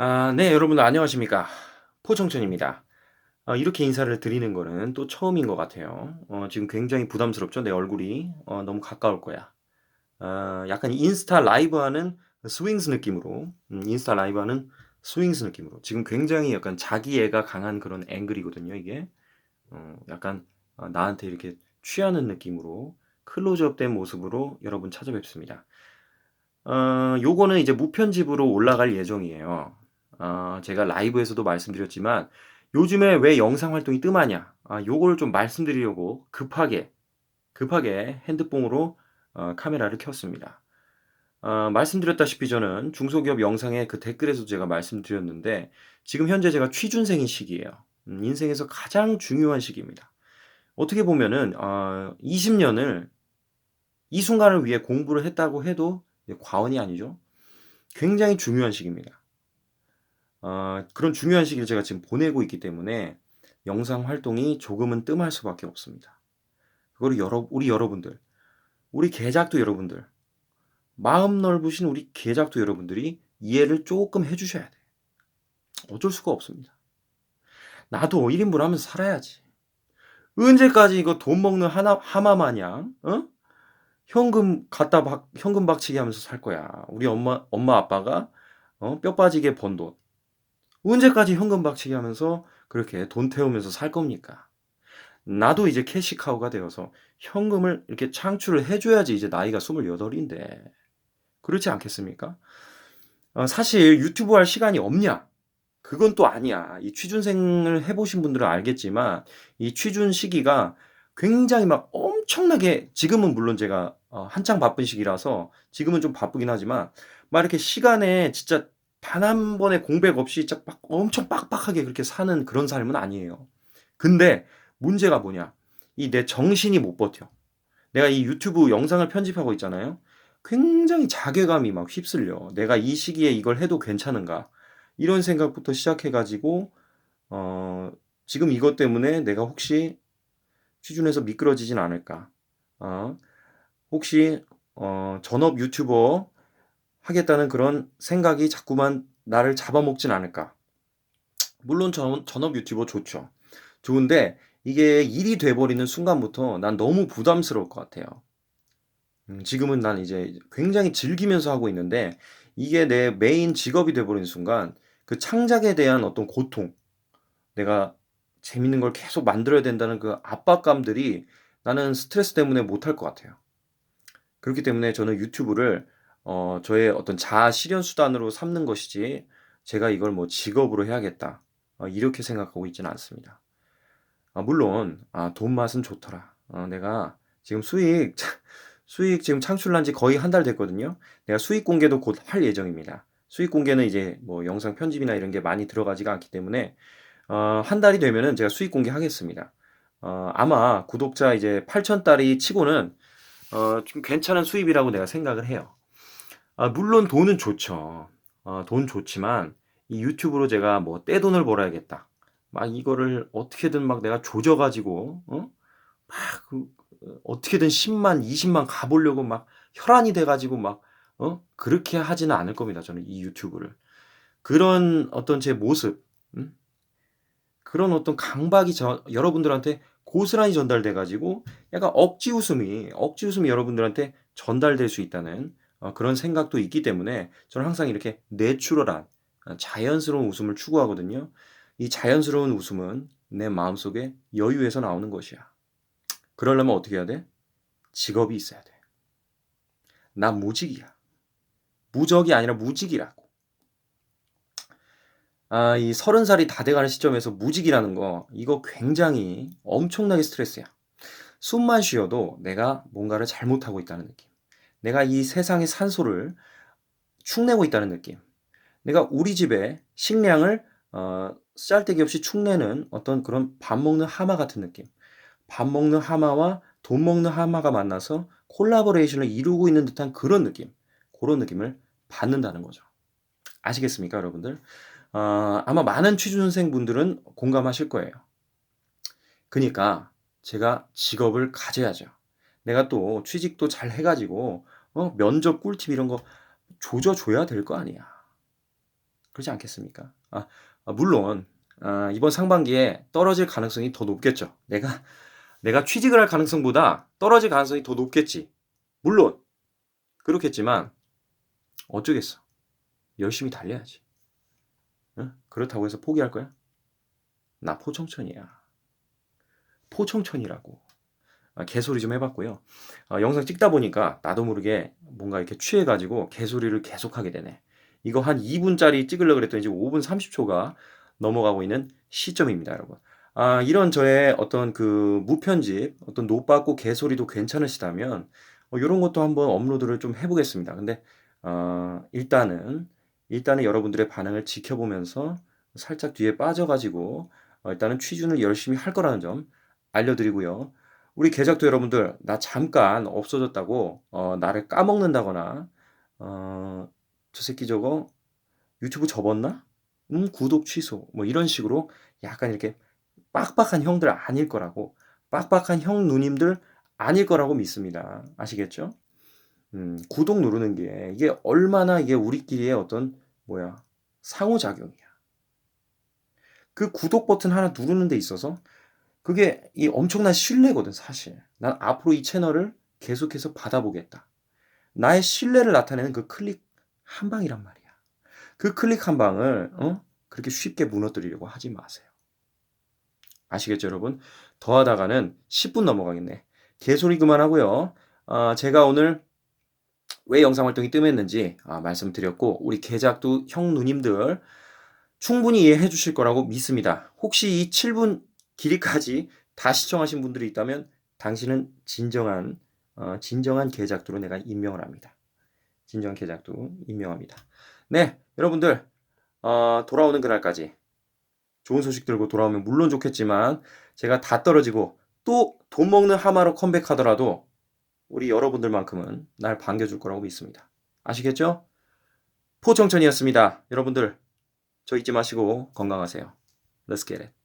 아, 네, 여러분들 안녕하십니까. 포청천입니다. 어, 이렇게 인사를 드리는 거는 또 처음인 것 같아요. 어, 지금 굉장히 부담스럽죠? 내 얼굴이 어, 너무 가까울 거야. 어, 약간 인스타 라이브 하는 스윙스 느낌으로, 음, 인스타 라이브 하는 스윙스 느낌으로. 지금 굉장히 약간 자기애가 강한 그런 앵글이거든요, 이게. 어, 약간 어, 나한테 이렇게 취하는 느낌으로 클로즈업 된 모습으로 여러분 찾아뵙습니다. 어, 요거는 이제 무편집으로 올라갈 예정이에요. 어, 제가 라이브에서도 말씀드렸지만 요즘에 왜 영상 활동이 뜸하냐? 아, 요걸 좀 말씀드리려고 급하게 급하게 핸드폰으로 어, 카메라를 켰습니다. 어, 말씀드렸다시피 저는 중소기업 영상의 그 댓글에서 제가 말씀드렸는데 지금 현재 제가 취준생인 시기예요. 음, 인생에서 가장 중요한 시기입니다. 어떻게 보면은 어, 20년을 이 순간을 위해 공부를 했다고 해도 과언이 아니죠. 굉장히 중요한 시기입니다. 어, 그런 중요한 시기를 제가 지금 보내고 있기 때문에 영상 활동이 조금은 뜸할 수밖에 없습니다. 그거를 여러, 우리 여러분들, 우리 계작도 여러분들, 마음 넓으신 우리 계작도 여러분들이 이해를 조금 해주셔야 돼. 어쩔 수가 없습니다. 나도 1인분 하면서 살아야지. 언제까지 이거 돈 먹는 하나, 하마 마냥, 어? 현금 갖다 박, 현금 박치기 하면서 살 거야. 우리 엄마, 엄마 아빠가, 어? 뼈 빠지게 번 돈. 언제까지 현금 박치기 하면서 그렇게 돈 태우면서 살 겁니까? 나도 이제 캐시카우가 되어서 현금을 이렇게 창출을 해줘야지 이제 나이가 28인데. 그렇지 않겠습니까? 어, 사실 유튜브 할 시간이 없냐? 그건 또 아니야. 이 취준생을 해보신 분들은 알겠지만, 이 취준 시기가 굉장히 막 엄청나게, 지금은 물론 제가 어, 한창 바쁜 시기라서 지금은 좀 바쁘긴 하지만, 막 이렇게 시간에 진짜 단 한 번의 공백 없이 막 엄청 빡빡하게 그렇게 사는 그런 삶은 아니에요. 근데 문제가 뭐냐? 이 내 정신이 못 버텨. 내가 이 유튜브 영상을 편집하고 있잖아요. 굉장히 자괴감이 막 휩쓸려. 내가 이 시기에 이걸 해도 괜찮은가? 이런 생각부터 시작해가지고, 어, 지금 이것 때문에 내가 혹시 취준해서 미끄러지진 않을까? 어, 혹시, 어, 전업 유튜버 하겠다는 그런 생각이 자꾸만 나를 잡아먹진 않을까? 물론 전, 전업 유튜버 좋죠. 좋은데, 이게 일이 돼버리는 순간부터 난 너무 부담스러울 것 같아요. 음, 지금은 난 이제 굉장히 즐기면서 하고 있는데 이게 내 메인 직업이 돼버리는 순간 그 창작에 대한 어떤 고통, 내가 재밌는 걸 계속 만들어야 된다는 그 압박감들이 나는 스트레스 때문에 못할 것 같아요. 그렇기 때문에 저는 유튜브를 어, 저의 어떤 자아 실현 수단으로 삼는 것이지 제가 이걸 뭐 직업으로 해야겠다. 어, 이렇게 생각하고 있지는 않습니다. 아, 물론 아, 돈 맛은 좋더라. 어, 내가 지금 수익 수익 지금 창출한 지 거의 한 달 됐거든요. 내가 수익 공개도 곧 할 예정입니다. 수익 공개는 이제 뭐 영상 편집이나 이런 게 많이 들어가지가 않기 때문에 어, 한 달이 되면은 제가 수익 공개 하겠습니다. 어, 아마 구독자 이제 8천 달이 치고는 어, 좀 괜찮은 수입이라고 내가 생각을 해요. 아, 물론 돈은 좋죠. 어, 돈 좋지만 이 유튜브로 제가 뭐 떼돈을 벌어야겠다. 막 이거를 어떻게든 막 내가 조져가지고 어? 막 그 어떻게든 10만, 20만 가보려고 막 혈안이 돼가지고 막 어? 그렇게 하지는 않을 겁니다. 저는 이 유튜브를 그런 어떤 제 모습, 음? 그런 어떤 강박이 저, 여러분들한테 고스란히 전달돼가지고 약간 억지 웃음이 억지 웃음이 여러분들한테 전달될 수 있다는 어, 그런 생각도 있기 때문에 저는 항상 이렇게 내추럴한 어, 자연스러운 웃음을 추구하거든요. 이 자연스러운 웃음은 내 마음속에 여유에서 나오는 것이야. 그러려면 어떻게 해야 돼? 직업이 있어야 돼. 나 무직이야. 무적이 아니라 무직이라고. 아, 이 서른 살이 다 돼가는 시점에서 무직이라는 거, 이거 굉장히 엄청나게 스트레스야. 숨만 쉬어도 내가 뭔가를 잘못하고 있다는 느낌. 내가 이 세상의 산소를 축내고 있다는 느낌. 내가 우리 집에 식량을 어, 쌀데기 없이 축내는 어떤 그런 밥 먹는 하마 같은 느낌. 밥 먹는 하마와 돈 먹는 하마가 만나서 콜라보레이션을 이루고 있는 듯한 그런 느낌. 그런 느낌을 받는다는 거죠. 아시겠습니까, 여러분들? 어, 아마 많은 취준생 분들은 공감하실 거예요. 그러니까 제가 직업을 가져야죠. 내가 또 취직도 잘 해가지고 어, 면접 꿀팁 이런 거 조져줘야 될 거 아니야. 그렇지 않겠습니까? 아, 아, 물론 아, 이번 상반기에 떨어질 가능성이 더 높겠죠. 내가 내가 취직을 할 가능성보다 떨어질 가능성이 더 높겠지. 물론 그렇겠지만 어쩌겠어. 열심히 달려야지. 응? 그렇다고 해서 포기할 거야? 나 포청천이야. 포청천이라고. 아, 개소리 좀 해봤고요. 아, 영상 찍다 보니까 나도 모르게 뭔가 이렇게 취해가지고 개소리를 계속하게 되네. 이거 한 2분짜리 찍으려고 그랬더니 지금 5분 30초가 넘어가고 있는 시점입니다, 여러분. 아, 이런 저의 어떤 그 무편집, 어떤 노빠꾸 개소리도 괜찮으시다면 어, 이런 것도 한번 업로드를 좀 해보겠습니다. 근데 어, 일단은 일단은 여러분들의 반응을 지켜보면서 살짝 뒤에 빠져가지고 어, 일단은 취준을 열심히 할 거라는 점 알려드리고요. 우리 계작도 여러분들 나 잠깐 없어졌다고 어, 나를 까먹는다거나 어, 저 새끼 저거 유튜브 접었나? 음 구독 취소 뭐 이런 식으로 약간 이렇게 빡빡한 형들 아닐 거라고 빡빡한 형 누님들 아닐 거라고 믿습니다. 아시겠죠? 음, 구독 누르는 게 이게 얼마나 이게 우리끼리의 어떤 뭐야 상호작용이야. 그 구독 버튼 하나 누르는 데 있어서 그게 이 엄청난 신뢰거든 사실. 난 앞으로 이 채널을 계속해서 받아보겠다. 나의 신뢰를 나타내는 그 클릭 한 방이란 말이야. 그 클릭 한 방을 어? 그렇게 쉽게 무너뜨리려고 하지 마세요. 아시겠죠, 여러분? 더 하다가는 10분 넘어가겠네. 개소리 그만하고요. 아, 제가 오늘 왜 영상 활동이 뜸했는지 아, 말씀드렸고 우리 계작도 형 누님들 충분히 이해해 주실 거라고 믿습니다. 혹시 이 7분 길이까지 다 시청하신 분들이 있다면 당신은 진정한 어, 진정한 계작도로 내가 임명을 합니다. 진정한 계작도 임명합니다. 네, 여러분들 어, 돌아오는 그날까지 좋은 소식 들고 돌아오면 물론 좋겠지만 제가 다 떨어지고 또 돈 먹는 하마로 컴백하더라도 우리 여러분들만큼은 날 반겨줄 거라고 믿습니다. 아시겠죠? 포청천이었습니다. 여러분들 저 잊지 마시고 건강하세요. Let's get it.